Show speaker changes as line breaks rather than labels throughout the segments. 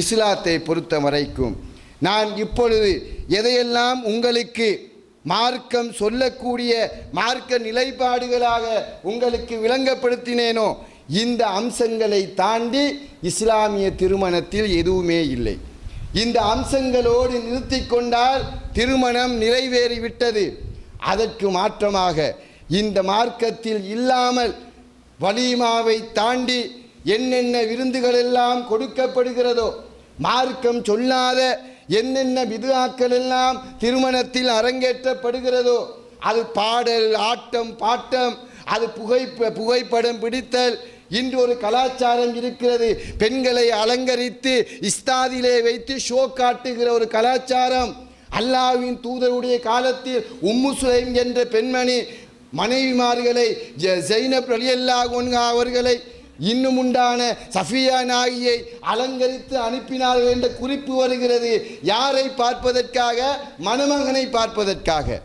இஸ்லாத்தை பொறுத்த வரைக்கும் நான் இப்பொழுது எதையெல்லாம் உங்களுக்கு மார்க்கம் சொல்லக்கூடிய மார்க்க நிலைப்பாடுகளாக உங்களுக்கு விளங்கப்படுத்தினேனோ இந்த அம்சங்களை தாண்டி இஸ்லாமிய திருமணத்தில் எதுவுமே இல்லை. இந்த அம்சங்களோடு நிறுத்தி கொண்டால் திருமணம் நிறைவேறிவிட்டது. அதற்கு மாற்றமாக இந்த மார்க்கத்தில் இல்லாமல் வலிமாவை தாண்டி என்னென்ன விருந்துகள் எல்லாம் கொடுக்கப்படுகிறதோ மார்க்கம் சொல்லாத என்னென்ன விதுவாக்கள் எல்லாம் திருமணத்தில் அரங்கேற்றப்படுகிறதோ அது பாடல் ஆட்டம் பாட்டம் அது புகை புகைப்படம் பிடித்தல் இன்று ஒரு கலாச்சாரம் இருக்கிறது. பெண்களை அலங்கரித்து இஸ்தாதிலே வைத்து ஷோ காட்டுகிற ஒரு கலாச்சாரம். அல்லாவின் தூதருடைய காலத்தில் உம்மு சுலைம் என்ற பெண்மணி மனைவிமார்களை ஜெய்னப் அலியல்லா அவர்களை இன்னும் உண்டான சஃபியா நாயியை அலங்கரித்து அனுப்பினார்கள் என்ற குறிப்பு வருகிறது. யாரை பார்ப்பதற்காக? மணமகனை பார்ப்பதற்காக.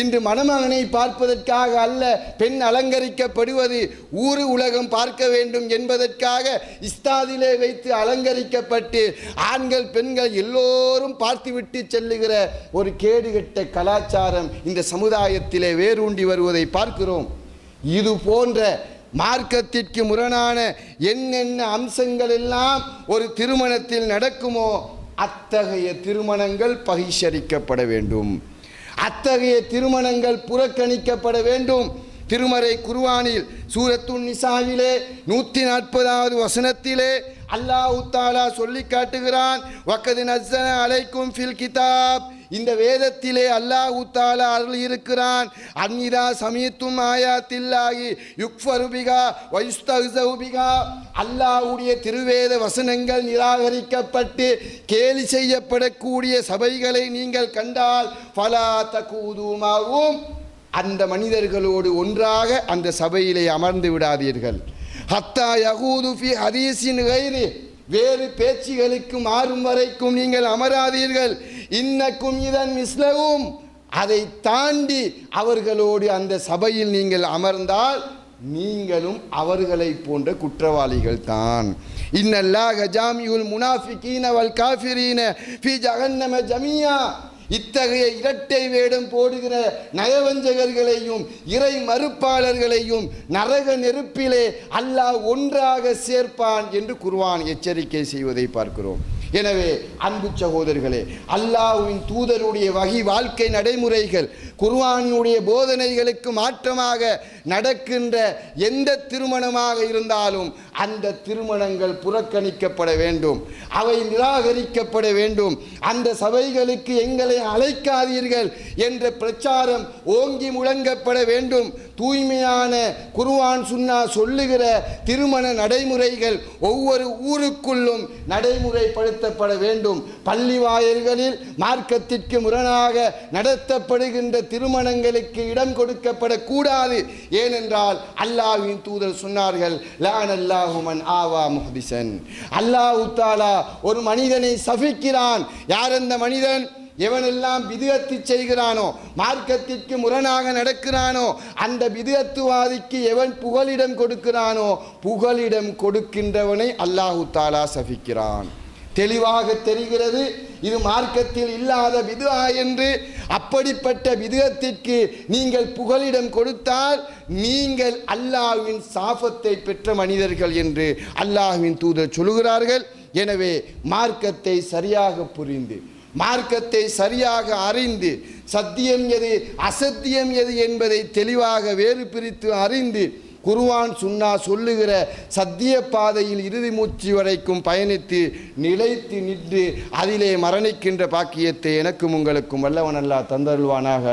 இன்று மணமகனை பார்ப்பதற்காக அல்ல பெண் அலங்கரிக்கப்படுவது. ஊரு உலகம் பார்க்க வேண்டும் என்பதற்காக இஸ்தாதிலே வைத்து அலங்கரிக்கப்பட்டு ஆண்கள் பெண்கள் எல்லோரும் பார்த்துவிட்டு செல்லுகிற ஒரு கேடுகெட்ட கலாச்சாரம் இந்த சமுதாயத்திலே வேரூண்டி வருவதை பார்க்கிறோம். இது போன்ற மார்க்கத்திற்கு முரணான என்னென்ன அம்சங்கள் எல்லாம் ஒரு திருமணத்தில் நடக்குமோ அத்தகைய திருமணங்கள் பகிஷரிக்கப்பட வேண்டும். அத்தகைய திருமணங்கள் புறக்கணிக்கப்பட வேண்டும். திருமறை குருவானில் சூரத்துன் நிசாவிலே நூற்றி நாற்பதாவது வசனத்திலே அல்லாஹு தாலா சொல்லி காட்டுகிறான் வக்கது நசன அலைக்கும் ஃபில் கிதாப். இந்த வேதத்திலே அல்லாஹ் தாலா அருள் இருக்கிறான். அந்நிதா சமீத்தும் ஆயாத்தில்லாகி யுக்ஃபருபிகா வைஸ்தகுபிகா அல்லாஹ்வுடைய திருவேத வசனங்கள் நிராகரிக்கப்பட்டு கேலி செய்யப்படக்கூடிய சபைகளை நீங்கள் கண்டால் ஃபலா தகூதுமாவும் அந்த மனிதர்களோடு ஒன்றாக அந்த சபையிலே அமர்ந்து விடாதீர்கள். ஹத்தா யகூது ஃபி ஹதீஸின் வேறு பேச்சுகளுக்கு மாறும் வரைக்கும் நீங்கள் அமராதீர்கள். இன்னக்கும் இதன் மிஸ்லவும் அதை தாண்டி அவர்களோடு அந்த சபையில் நீங்கள் அமர்ந்தால் நீங்களும் அவர்களை போன்ற குற்றவாளிகள் தான். இன்னல்லாக ஜாமியுல் முனாஃபிகீன வல் காஃபிரீன ஃபி ஜஹன்னம ஜமியா. இத்தகைய இரட்டை வேடம் போடுகிற நயவஞ்சகர்களையும் இறை மறுப்பாளர்களையும் நரக நெருப்பிலே அல்லாஹ் ஒன்றாக சேர்ப்பான் என்று குர்வான் எச்சரிக்கை செய்வதை பார்க்கிறோம். எனவே அன்பு சகோதரர்களே அல்லாஹ்வின் தூதருடைய வகை வாழ்க்கை நடைமுறைகள் குர்ஆனுடைய போதனைகளுக்கு மாற்றமாக நடக்கின்ற எந்த திருமணமாக இருந்தாலும் அந்த திருமணங்கள் புறக்கணிக்கப்பட வேண்டும். அவை நிராகரிக்கப்பட வேண்டும். அந்த சபைகளுக்கு எங்களை அழைக்காதீர்கள் என்ற பிரச்சாரம் ஓங்கி முழங்கப்பட வேண்டும். தூய்மையான குருவான் சுன்னா சொல்லுகிற திருமண நடைமுறைகள் ஒவ்வொரு ஊருக்குள்ளும் நடைமுறைப்படுத்தப்பட வேண்டும். பள்ளி வாயில்களில் மார்க்கத்திற்கு முரணாக நடத்தப்படுகின்ற திருமணங்களுக்கு இடம் கொடுக்கப்படக்கூடாது. ஏனென்றால் அல்லாஹ்வின் தூதர் சொன்னார்கள் லான் அல்லாஹுமன் ஆவா முஹதிசன் அல்லாஹு தாலா ஒரு மனிதனை சபிக்கிறான். யார் அந்த மனிதன்? எவனெல்லாம் விதுகத்து செய்கிறானோ மார்க்கத்திற்கு முரணாக நடக்கிறானோ அந்த விதுகத்துவாதிக்கு எவன் புகலிடம் கொடுக்கிறானோ புகலிடம் கொடுக்கின்றவனை அல்லாஹு தாலா சபிக்கிறான். தெளிவாக தெரிகிறது இது மார்க்கத்தில் இல்லாத விதுவா என்று. அப்படிப்பட்ட விதத்திற்கு நீங்கள் புகலிடம் கொடுத்தால் நீங்கள் அல்லாஹ்வின் சாபத்தை பெற்ற மனிதர்கள் என்று அல்லாஹ்வின் தூதர் சொல்கிறார்கள் எனவே மார்க்கத்தை சரியாக புரிந்து மார்க்கத்தை சரியாக அறிந்து சத்தியம் எது அசத்தியம் எது என்பதை தெளிவாக வேறு பிரித்து அறிந்து குருவான் சுன்னா சொல்லுகிற சத்திய பாதையில் இறுதி மூச்சு வரைக்கும் பயணித்து நிலைத்து நின்று அதிலே மரணிக்கின்ற பாக்கியத்தை எனக்கும் உங்களுக்கும் வல்லவனல்லா தந்தருள்வானாக.